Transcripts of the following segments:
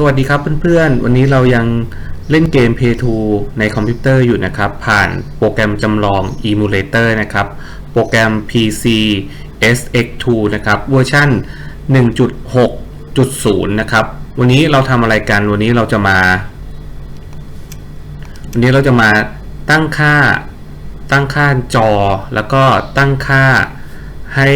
สวัสดีครับเพื่อนๆ วันนี้เรายังเล่นเกม Play 2ในคอมพิวเตอร์อยู่นะครับ ผ่านโปรแกรมจำลอง Emulator นะครับ โปรแกรม PC SX2 นะครับ เวอร์ชัน1.6.0 นะครับ วันนี้เราทำอะไรกัน วันนี้เราจะมา วันนี้เราจะมาตั้งค่า ตั้งค่าจอ แล้วก็ตั้งค่าให้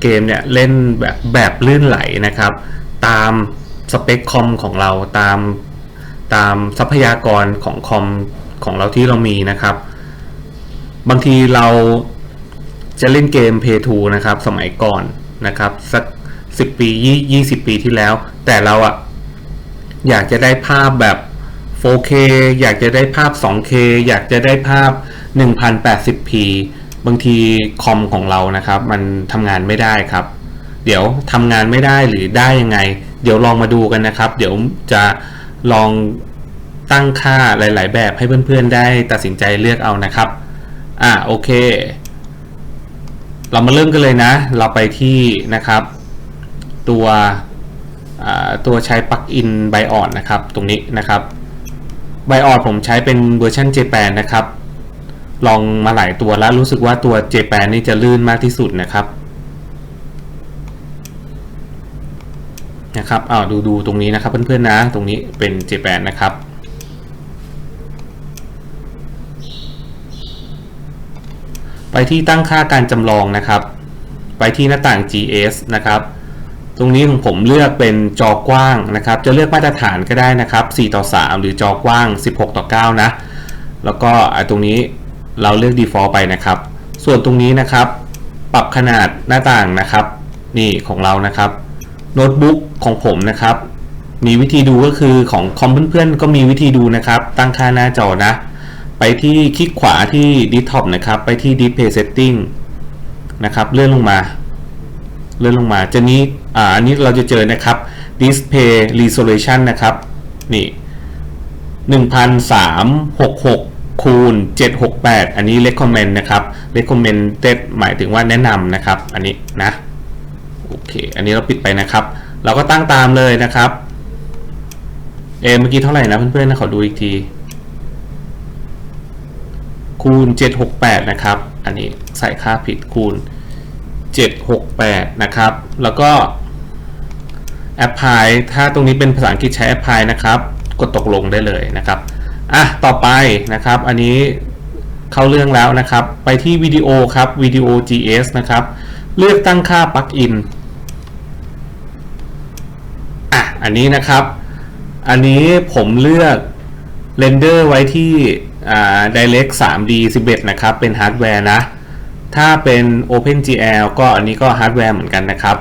เกมเนี่ยเล่นแบบแบบลื่นไหลนะครับ ตาม สเปคคอมของเราตามตามทรัพยากรของคอมของเราที่เรามีนะครับ บางทีเราจะเล่นเกม Play 2นะครับ สมัยก่อนนะครับ สัก 10 ปี 20 ปีที่แล้ว แต่เราอะอยากจะได้ภาพแบบ 4K อยากจะได้ภาพ 2K อยากจะได้ภาพ 1080p บางทีคอมของเรานะครับ มันทำงานไม่ได้ครับ เดี๋ยวทำงานไม่ได้หรือได้ยังไง เดี๋ยวลองมาดูกันนะครับ เดี๋ยวจะลองตั้งค่าหลาย ๆ แบบให้เพื่อนๆได้ตัดสินใจเลือกเอานะครับ อ่าโอเค เรามาเริ่มกันเลยนะ เราไปที่นะครับ ตัวตัวใช้ปลั๊กอินไบออดนะครับ ตรงนี้นะครับไบออดผมใช้เป็นเวอร์ชัน J8 นะครับ ลองมาหลายตัวแล้วรู้สึกว่าตัว J8 นี่จะลื่นมากที่สุดนะครับ นะครับอ้าวดูดูตรงนี้นะครับเพื่อนๆนะ ตรงนี้เป็น J8 นะครับไปที่ตั้งค่าการจำลองนะครับ ไปที่หน้าต่าง GS นะครับ ตรงนี้ของผมเลือกเป็นจอกว้างนะครับ จะเลือกมาตรฐานก็ได้นะครับ 4 ต่อ 3 หรือจอกว้าง 16 ต่อ 9 นะ แล้วก็ตรงนี้เราเลือก default ไปนะครับ ส่วนตรงนี้นะครับ ปรับขนาดหน้าต่างนะครับ นี่ของเรานะครับ โน้ตบุ๊กของผมนะครับ มีวิธีดูก็คือของคอมเพื่อนๆก็มีวิธีดูนะครับ ตั้งค่าหน้าจอนะ ไปที่คลิกขวาที่ desktop นะครับ ไปที่ display setting นะครับ เลื่อนลงมา เลื่อนลงมา จะนี้อ่าอันนี้เราจะเจอนะครับ display resolution นะครับ นี่1366คูณ768 อันนี้ recommend นะครับ recommended หมายถึงว่าแนะนำนะครับ อันนี้นะ โอเค อันนี้เราปิดไปนะครับ เราก็ตั้งตามเลยนะครับ เอเมื่อกี้เท่าไหร่นะเพื่อนๆนะขอดูอีกที คูณ 768 นะครับ อันนี้ใส่ค่าผิดคูณ 768 นะครับ แล้วก็ apply ถ้าตรงนี้เป็นภาษาอังกฤษใช้ apply นะครับ กดตกลงได้เลยนะครับ อะ ต่อไปนะครับ อันนี้เข้าเรื่องแล้วนะครับ ไปที่วิดีโอครับวิดีโอ GS นะครับ เลือกตั้งค่าปลั๊กอิน อันนี้นะครับ อันนี้ผมเลือกเรนเดอร์ไว้ที่ Direct 3D 11 นะครับ เป็นฮาร์ดแวร์นะ ถ้าเป็น OpenGL ก็อันนี้ก็ฮาร์ดแวร์เหมือนกันนะครับ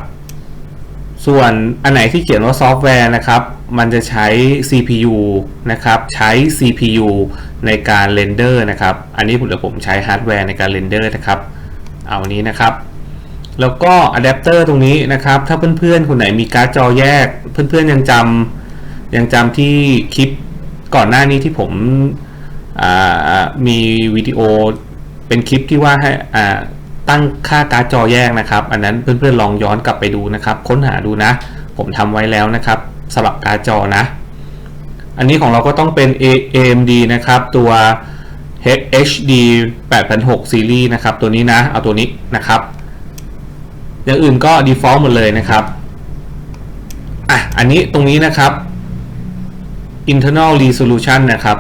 ส่วนอันไหนที่เขียนว่าซอฟต์แวร์นะครับ มันจะใช้ CPU นะครับ ใช้ CPU ในการเรนเดอร์นะครับ อันนี้ผมเดี๋ยวผมใช้ฮาร์ดแวร์ในการเรนเดอร์นะครับ เอาอันนี้นะครับ แล้วก็อะแดปเตอร์ตรงนี้นะครับ ถ้าเพื่อนๆ คนไหนมีการ์ดจอแยก เพื่อนๆ ยังจำยังจำที่คลิปก่อนหน้านี้ที่ผมมีวิดีโอเป็นคลิปที่ว่าให้ตั้งค่าการ์ดจอแยกนะครับ อันนั้นเพื่อนๆ ลองย้อนกลับไปดูนะครับ ค้นหาดูนะ ผมทำไว้แล้วนะครับสำหรับการ์ดจอนะ อันนี้ของเราก็ต้องเป็น A- AMD นะครับ ตัว HD 8006 Series นะครับ ตัวนี้นะ เอาตัวนี้นะครับ อย่างอื่นก็ default หมดเลยนะครับอะอันนี้ตรงนี้นะครับ internal resolution นะครับ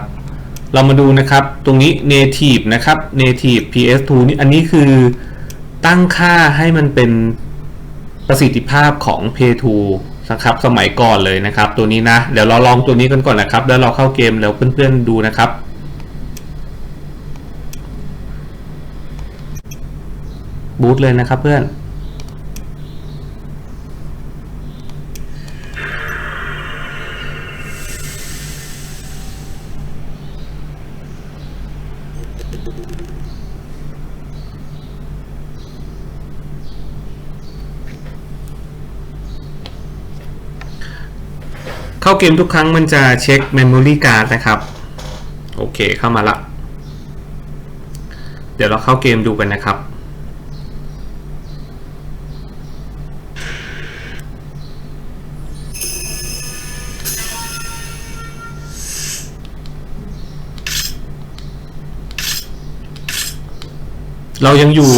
เรามาดูนะครับตรงนี้ native นะครับ native PS2 นี่อันนี้คือตั้งค่าให้มันเป็นประสิทธิภาพของ p 2นะครับสมัยก่อนเลยนะครับ ตัวนี้นะ เดี๋ยวเราลองตัวนี้กันก่อนนะครับ แล้วเราเข้าเกมแล้วเพื่อนๆดูนะครับบูตเลยนะครับเพื่อน เกมทุกครั้งมันจะเช็ค Memory Card นะครับ โอเคเข้ามาละ เดี๋ยวเราเข้าเกมดูกันนะครับ เรายังอยู่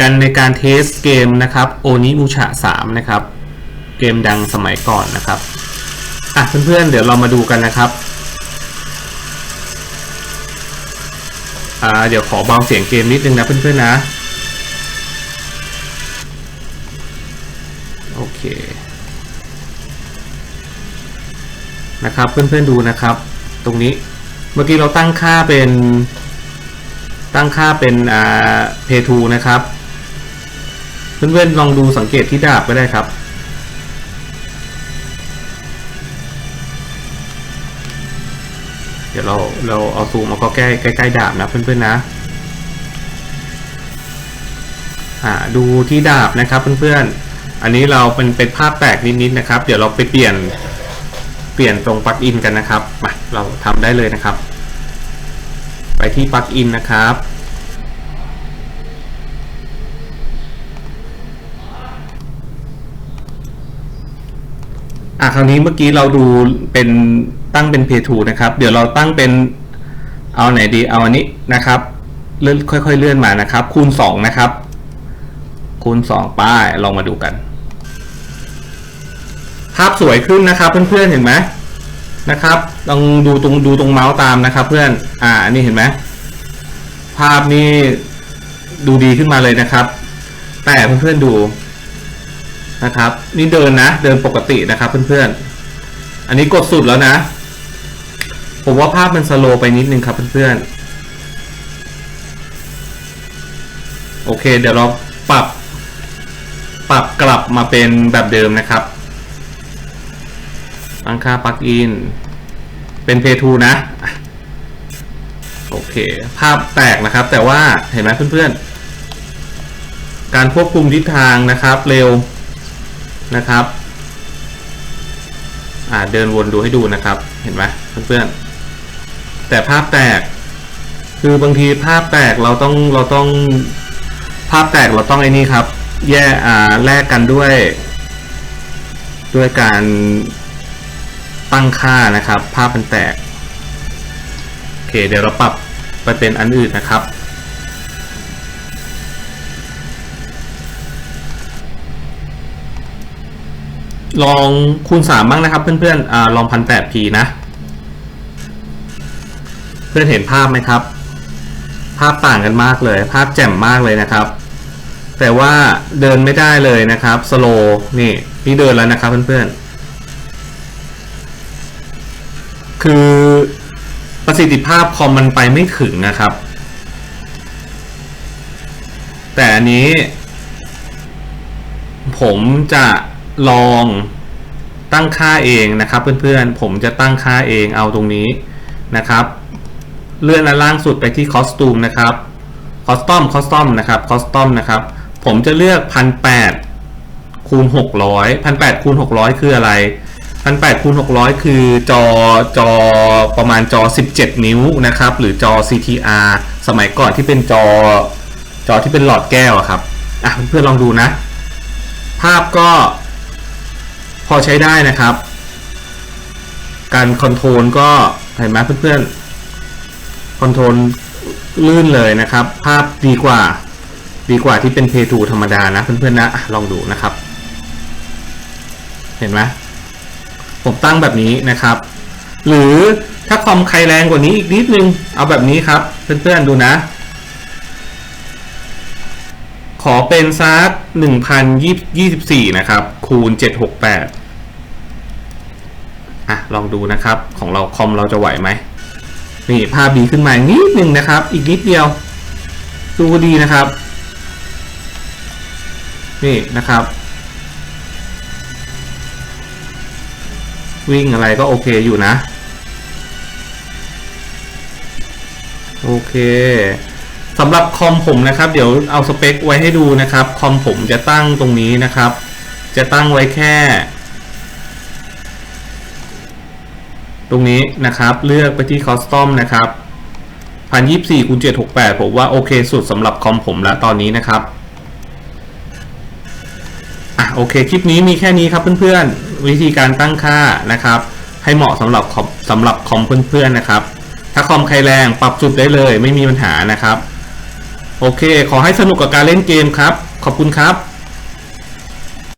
กันในการเทสเกมนะครับโอนิมูชะ3 นะครับ เกมดังสมัยก่อนนะครับ อะเพื่อนๆเดี๋ยวเรามาดูกันนะครับอ่าเดี๋ยวขอเบาเสียงเกมนิดนึงนะเพื่อนๆนะ โอเค นะครับเพื่อนๆดูนะครับ ตรงนี้เมื่อกี้เราตั้งค่าเป็น ตั้งค่าเป็นอ่าเพทูนะครับ เพื่อนๆลองดูสังเกตที่ดาบก็ได้ครับ ดี๋ยวเราเราเอาซูมมาก็ใกล้ใกล้ๆดาบนะเพื่อนๆนะอ่าดูที่ดาบนะครับเพื่อนๆ อันนี้เราเป็นเป็นภาพแตกนิดๆนะครับ เดี๋ยวเราไปเปลี่ยนเปลี่ยนตรงปลั๊กอินกันนะครับมาเราทำได้เลยนะครับ ไปที่ปลั๊กอินนะครับ อะคราวนี้เมื่อกี้เราดูเป็นตั้งเป็น p 2นะครับ เดี๋ยวเราตั้งเป็นเอาไหนดีเอาอันนี้นะครับเลื่อนค่อย ๆ เลื่อนมานะครับ คูณ 2 นะครับ คูณ 2 ป้ายลองมาดูกัน ภาพสวยขึ้นนะครับเพื่อนๆเห็นไหมนะครับลองดูตรงดูตรงเมาส์ตามนะครับ เพื่อนอ่านนี้เห็นไหมภาพนี่ดูดีขึ้นมาเลยนะครับ แต่เพื่อนๆดู นะครับ นี่เดินนะ เดินปกตินะครับเพื่อนๆ อันนี้กดสุดแล้วนะ ผมว่าภาพมันสโลไปนิดนึงครับเพื่อนๆ โอเค เดี๋ยวเราปรับ ปรับกลับมาเป็นแบบเดิมนะครับตั้งค่าปลั๊กอิน เป็น p 2นะ โอเค ภาพแตกนะครับ แต่ว่าเห็นไหมเพื่อนๆ การควบคุมทิศทางนะครับ เร็ว นะครับอ่าเดินวนดูให้ดูนะครับ เห็นไหมเพื่อนๆ แต่ภาพแตก คือบางทีภาพแตกเราต้องเราต้อง ภาพแตกเราต้องไอ้นี่ครับ แย่อ่าแลกกันด้วย ด้วยการตั้งค่านะครับ ภาพมันแตก โอเค เดี๋ยวเราปรับไปเป็นอันอื่นนะครับ ลองคูณสามบ้างนะครับ เพื่อนๆอลองพันแปดพีนะ เพื่อนเห็นภาพไหมครับ ภาพต่างกันมากเลย ภาพแจ่มมากเลยนะครับ แต่ว่าเดินไม่ได้เลยนะครับสโลนี่นี่เดินแล้วนะครับเพื่อนๆ คือประสิทธิภาพคอมมันไปไม่ถึงนะครับ แต่อันนี้ ผมจะ ลองตั้งค่าเองนะครับ เพื่อนๆ ผมจะตั้งค่าเองเอาตรงนี้นะครับ เลื่อนอันล่างสุดไปที่คอสตูมนะครับคอสตอมคอสตอมนะครับคอสตอมนะครับ ผมจะเลือกพันแปดคูณหกร้อยพันแปดคูณหกร้อยคืออะไรพันแปดคูณหกร้อยคือจอจอประมาณจอ17นิ้วนะครับ หรือจอ CTR สมัยก่อนที่เป็นจอจอที่เป็นหลอดแก้วครับอะเพื่อนๆลองดูนะ ภาพก็ พอใช้ได้นะครับ การคอนโทรลก็เห็นไหมเพื่อนๆคอนโทรลลื่นเลยนะครับ ภาพดีกว่า ดีกว่าที่เป็นเพทูธรรมดานะ เพื่อนๆนะลองดูนะครับ เห็นไหมผมตั้งแบบนี้นะครับ หรือถ้าคอมใครแรงกว่านี้อีกนิดนึง เอาแบบนี้ครับ เพื่อนๆดูนะ ขอเป็นซัก1024 นะครับ คูณ 768 ลองดูนะครับ ของเราคอมเราจะไหวไหมนี่ภาพดีขึ้นมานิดนึงนะครับ อีกนิดเดียว ดูดีนะครับ นี่นะครับ วิ่งอะไรก็โอเคอยู่นะ โอเคสำหรับคอมผมนะครับ เดี๋ยวเอาสเปคไว้ให้ดูนะครับ คอมผมจะตั้งตรงนี้นะครับ จะตั้งไว้แค่ ตรงนี้นะครับเลือกไปที่คอสตอมนะครับพันยี่สี่คูณเจ็ดหกแปดผมว่าโอเคสุดสำหรับคอมผมแล้วตอนนี้นะครับอะโอเคคลิปนี้มีแค่นี้ครับเพื่อนๆ วิธีการตั้งค่านะครับ ให้เหมาะสำหรับคอมสำหรับคอมเพื่อนๆนะครับ ถ้าคอมใครแรงปรับสุดได้เลยไม่มีปัญหานะครับ โอเค ขอให้สนุกกับการเล่นเกมครับ ขอบคุณครับ